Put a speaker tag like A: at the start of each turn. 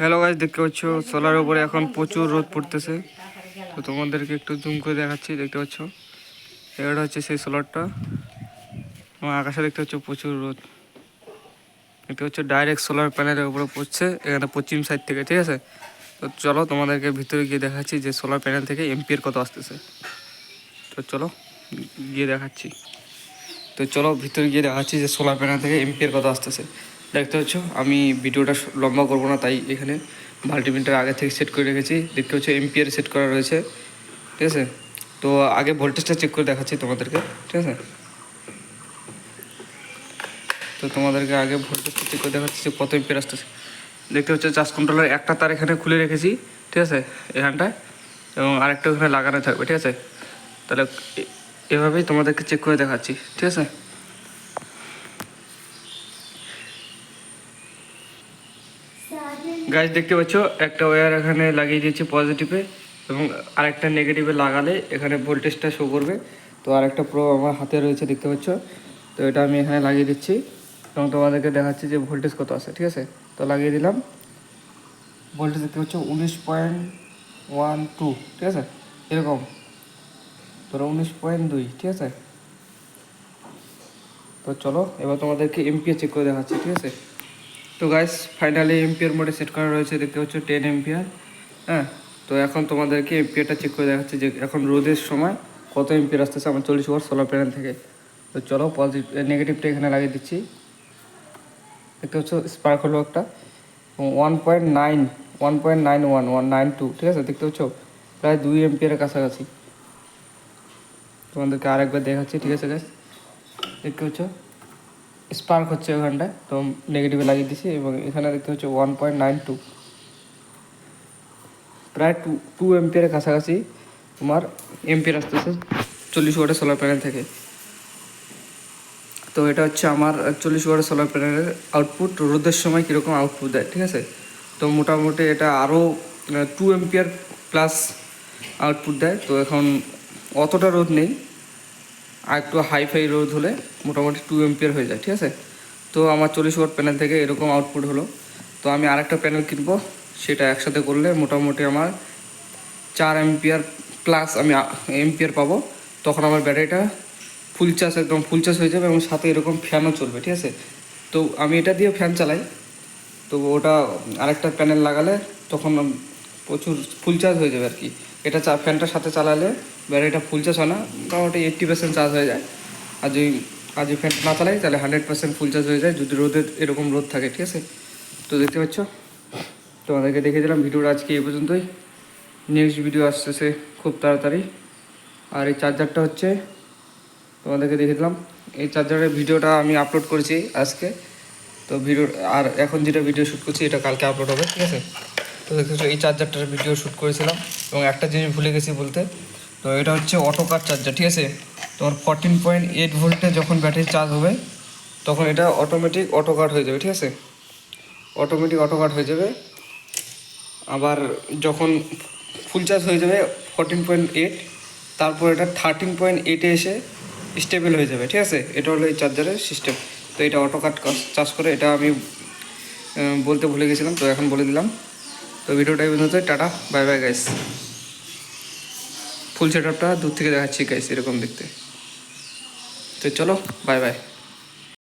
A: Hello guys দেখতে পাচ্ছ? Solar উপরে এখন প্রচুর রোদ পড়তেছে। তো তোমাদেরকে একটু জুম করে দেখাচ্ছি, দেখতে পাচ্ছ? এটা হচ্ছে সেই সোলারটা এবং আকাশে দেখতে পাচ্ছ প্রচুর রোদ। দেখতে পাচ্ছ ডাইরেক্ট সোলার প্যানেলের উপরে পড়ছে, এখানে পশ্চিম সাইড থেকে, ঠিক আছে? তো চলো তোমাদেরকে ভিতরে গিয়ে দেখাচ্ছি যে সোলার প্যানেল থেকে এমপিএর কত আসতেছে। তো চলো, গিয়ে দেখাচ্ছি। তো চলো ভিতরে গিয়ে দেখাচ্ছি যে সোলার প্যানেল থেকে এমপিএর কত আসতেছে। দেখতে পাচ্ছ, আমি ভিডিওটা লম্বা করব না, তাই এখানে মাল্টিমিটার আগে থেকে সেট করে রেখেছি। দেখতে পাচ্ছ, এমপিআর সেট করা রয়েছে, ঠিক আছে? তো আগে ভোল্টেজটা চেক করে দেখাচ্ছি তোমাদেরকে, ঠিক আছে? তো তোমাদেরকে আগে ভোল্টেজটা চেক করে দেখাচ্ছি যে কত এমপিআর আসতেছে। দেখতে হচ্ছে চার্জ কন্ট্রোলার একটা তার এখানে খুলে রেখেছি, ঠিক আছে, এখানটায়, এবং আরেকটা ওখানে লাগানো থাকবে, ঠিক আছে? তাহলে এভাবেই তোমাদেরকে চেক করে দেখাচ্ছি, ঠিক আছে? গাছ দেখতে পাচ্ছ, একটা ওয়্যার এখানে লাগিয়ে দিয়েছি পজিটিভে এবং আরেকটা নেগেটিভে লাগালে এখানে ভোল্টেজটা শো করবে। তো আরেকটা প্রো আমার হাতে রয়েছে, দেখতে পাচ্ছ? তো এটা আমি এখানে লাগিয়ে দিচ্ছি এবং তোমাদেরকে দেখাচ্ছি যে ভোল্টেজ কত আছে, ঠিক আছে? তো লাগিয়ে দিলাম। ভোল্টেজ দেখতে পাচ্ছ, উনিশ পয়েন্ট ওয়ান টু ঠিক আছে? এরকম। তোরা উনিশ পয়েন্ট দুই, ঠিক আছে? তো চলো, এবার তোমাদেরকে এমপিএ চেক করে দেখাচ্ছি, ঠিক আছে? তো গাইস ফাইনালি এমপিআর মোডে সেট করা রয়েছে, দেখতে পাচ্ছ টেন এমপিআর হ্যাঁ? তো এখন তোমাদেরকে এমপিআরটা চেক করে দেখাচ্ছে যে এখন রোদের সময় কত এমপিআর আসতেছে আমার চল্লিশ ওয়াট সোলার প্যানেল থেকে। তো চলো পজিটিভ নেগেটিভটা এখানে লাগিয়ে দিচ্ছি। দেখতে পাচ্ছ স্পার্ক হলো একটা। One point nine one point nine one one nine two ঠিক আছে? দেখতে পাচ্ছ? প্রায় দুই এমপিআরের কাছাকাছি। তোমাদেরকে আরেকবার দেখাচ্ছি, ঠিক আছে গাইস দেখতে পাচ্ছ? স্পার্ক হচ্ছে ওখানটায় তো নেগেটিভে লাগিয়ে দিছি এবং এখানে দেখতে হচ্ছে ওয়ান পয়েন্ট নাইন টু প্রায় টু টু এমপিয়ারের কাছাকাছি তোমার এমপিয়ার আসতেছে চল্লিশ ওয়াটের সোলার প্যানেল থেকে। তো এটা হচ্ছে আমার চল্লিশ ওয়াটের সোলার প্যানেলের আউটপুট রোদের সময় কীরকম আউটপুট দেয়, ঠিক আছে? তো মোটামুটি এটা আরও টু এমপিয়ার প্লাস আউটপুট দেয়, তো এখন অতটা রোদ নেই। আর একটু হাই ফাই রোদ হলে মোটামুটি টু এমপিয়ার হয়ে যায়, ঠিক আছে? তো আমার চল্লিশ ওয়াট প্যানেল থেকে এরকম আউটপুট হলো। তো আমি আরেকটা প্যানেল কিনবো, সেটা একসাথে করলে মোটামুটি আমার চার এমপিয়ার প্লাস আমি এমপিয়ার পাবো। তখন আমার ব্যাটারিটা ফুল চার্জ একদম ফুল চার্জ হয়ে যাবে এবং সাথে এরকম ফ্যানও চলবে, ঠিক আছে? তো আমি এটা দিয়ে ফ্যান চালাই। তো ওটা আরেকটা প্যানেল লাগালে তখন প্রচুর ফুল চার্জ হয়ে যাবে আর কি। এটা চা ফ্যানটার সাথে চালালে ব্যাটারিটা ফুল চার্জ হয় না, মোটামুটি এইট্টি পার্সেন্ট চার্জ হয়ে যায়। আর যদি আর যদি ফ্যান না চালাই, তাহলে হান্ড্রেড পার্সেন্ট ফুল চার্জ হয়ে যায়, যদি রোদের এরকম রোদ থাকে, ঠিক আছে? তো দেখতে পাচ্ছ? তোমাদেরকে দেখে দিলাম ভিডিওটা আজকে এই পর্যন্তই। নেক্সট ভিডিও আসতেছে খুব তাড়াতাড়ি। আর এই চার্জারটা হচ্ছে, তোমাদেরকে দেখে দিলাম। এই চার্জারের ভিডিওটা আমি আপলোড করেছি আজকে। তো ভিডিও, আর এখন যেটা ভিডিও শ্যুট করছি, এটা কালকে আপলোড হবে, ঠিক আছে? তো দেখতেছো এই চার্জারটার ভিডিও শ্যুট করেছিলাম এবং একটা জিনিস ভুলে গেছি বলতে। তো এটা হচ্ছে অটো কাট চার্জার ঠিক আছে? তোমার ফোরটিন পয়েন্ট এইট ভোল্টে যখন ব্যাটারি চার্জ হবে, তখন এটা অটোমেটিক অটো কাট হয়ে যাবে, ঠিক আছে? অটোমেটিক অটো কাট হয়ে যাবে। আবার যখন ফুল চার্জ হয়ে যাবে ফোরটিন পয়েন্ট এইট তারপর এটা থার্টিন পয়েন্ট এইটে এসে স্টেবল হয়ে যাবে, ঠিক আছে? এটা হলো এই চার্জারের সিস্টেম তো এটা অটো কাট চার্জ করে, এটা আমি বলতে ভুলে গেছিলাম, তো এখন বলে দিলাম। তো ভিডিওটা এই পর্যন্ত tata bye bye guys full set আপটা দূর থেকে দেখাচ্ছি গাইস এরকম দেখতে। তো চলো বাই বাই